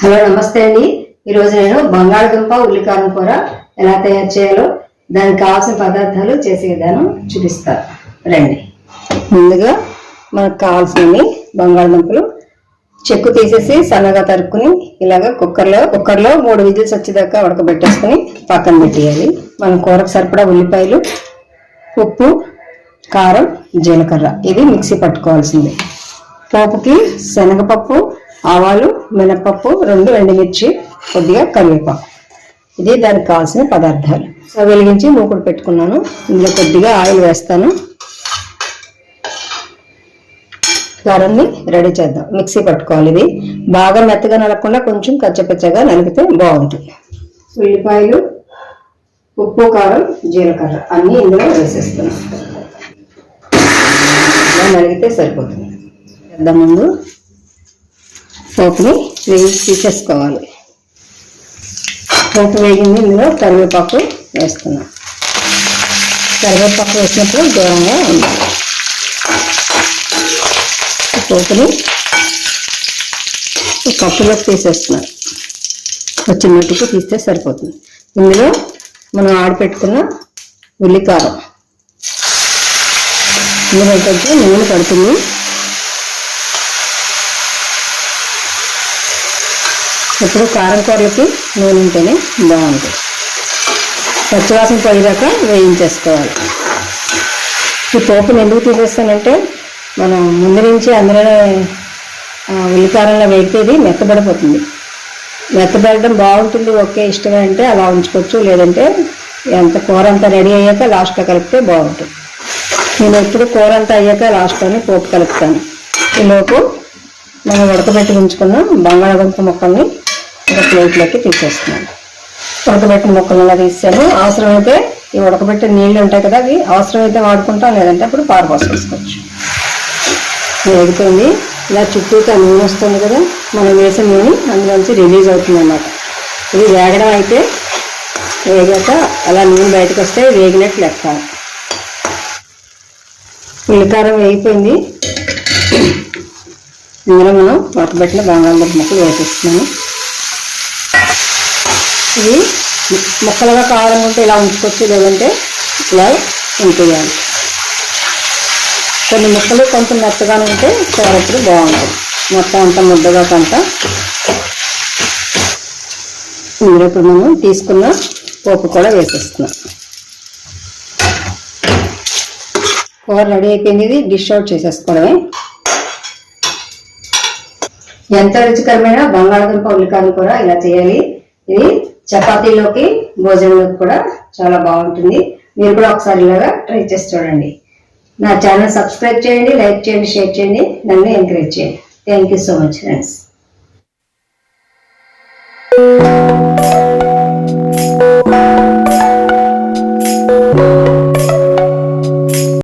Hello నమస్తే అండి. ఈరోజు నేను బంగాళదుంప ఉల్లికారం కూర ఎలా తయారు చేయాలో దానికి కావాల్సిన పదార్థాలు చేసే విధానం చూపిస్తాను. రండి. ముందుగా మనకు కావాల్సినవి బంగాళదుంపలు చెక్కు తీసేసి సన్నగా తరుక్కుని ఇలాగ కుక్కర్లో కుక్కర్లో మూడు విజిల్స్ వచ్చేదాకా ఉడకబెట్టేసుకుని పక్కన పెట్టేయాలి. మన కూరకు సరిపడా ఉల్లిపాయలు ఉప్పు కారం జీలకర్ర. ఇది మిక్సీ పట్టుకోవాల్సింది. పోపుకి శనగపప్పు ఆవాలు మినపప్పు రెండు ఎండుమిర్చి కొద్దిగా కరివేపాకు. ఇది దానికి కావాల్సిన పదార్థాలు. వెలిగించి మూకుడు పెట్టుకున్నాను. ఇందులో కొద్దిగా ఆయిల్ వేస్తాను. కారాన్ని రెడీ చేద్దాం. మిక్సీ పట్టుకోవాలి ఇది. బాగా మెత్తగా నలగకుండా కొంచెం కచ్చపచ్చగా నలిపితే బాగుంటుంది. ఉల్లిపాయలు ఉప్పు కారం జీలకర్ర అన్నీ ఇందులో వేసేస్తున్నాం నలిగితే సరిపోతుంది. పెద్ద ముందు పోపుని వేగి తీసేసుకోవాలి. పోపు వేగింది ఇందులో కరివేపాకు వేస్తున్నాం. కరివేపాకు వేసినప్పుడు దూరంగా ఉండాలి. పోపుని ఈ కప్పులోకి తీసేస్తున్నాం. వచ్చిన మట్టుకు తీస్తే సరిపోతుంది. ఇందులో మనం ఆడపెట్టుకున్న ఉల్లికారం. ఇందులో కొంచెం నూనె పడుతుంది. ఇప్పుడు కారం కూరలకి నూనె ఉంటేనే బాగుంటుంది. పచ్చివాసన పోయేదాకా వేయించేసుకోవాలి. ఈ పోపుని ఎందుకు తీసేస్తానంటే మనం ముందు నుంచి అందులోనే ఉల్లికారంలో వేగితే ఇది మెత్తబడిపోతుంది. మెత్తబడడం బాగుంటుంది ఓకే ఇష్టమే అంటే అలా ఉంచుకోవచ్చు. లేదంటే ఎంత కూర అంతా రెడీ అయ్యాక లాస్ట్లో కలిపితే బాగుంటుంది. నేను ఎప్పుడు కూర అంతా అయ్యాక లాస్ట్లోనే పోపు కలుపుతాను. ఈలోపు మనం ఉడకబెట్టి ఉంచుకున్న బంగాళాదుంప ముక్కల్ని ఒక ప్లేట్లోకి తీసేస్తున్నాను. ఉడకబెట్టిన ముక్కలు అలా తీసాను అవసరమైతే ఈ ఉడకబెట్టిన నీళ్ళు ఉంటాయి కదా అవి అవసరమైతే వాడుకుంటాం లేదంటే అప్పుడు పారపోసేసుకోవచ్చు వేగుతుంది ఇలా చుట్టూతో నూనె వస్తుంది కదా మనం వేసిన నూనె అందులోంచి రిలీజ్ అవుతుంది అన్నమాట ఇది వేగడం అయితే వేగాక అలా నూనె బయటకు వస్తే వేగినట్లు లెక్క ఉల్లికారం వేగిపోయింది. ఇందులో మనం ఉడకబెట్టిన బంగాళదుంప ముక్కలు వేసేస్తున్నాము ఇది ముక్కలుగా కావాలనుకుంటే ఇలా ఉంచుకోవచ్చు లేదంటే ఇలా ఉంచేయాలి. కొన్ని ముక్కలు కొంచెం మెత్తగానే ఉంటే కూరప్పుడు బాగుంటుంది. మొత్తం అంతా ముద్దగా కొంత ఇందులో ఇప్పుడు మనం తీసుకున్న పోపు కూడా వేసేస్తున్నాం. కూర రెడీ అయిపోయింది ఇది డిష్ అవుట్ చేసేసుకోవడమే. ఎంత రుచికరమైన బంగాళదుంప ఉల్లికాయలు కూర ఇలా చేయాలి. ఇది చపాతీలోకి భోజనంలోకి కూడా చాలా బాగుంటుంది. మీరు కూడా ఒకసారి ఇలాగా ట్రై చేసి చూడండి. నా ఛానల్ సబ్స్క్రైబ్ చేయండి లైక్ చేయండి షేర్ చేయండి నన్ను ఎంకరేజ్ చేయండి. Thank you so much friends.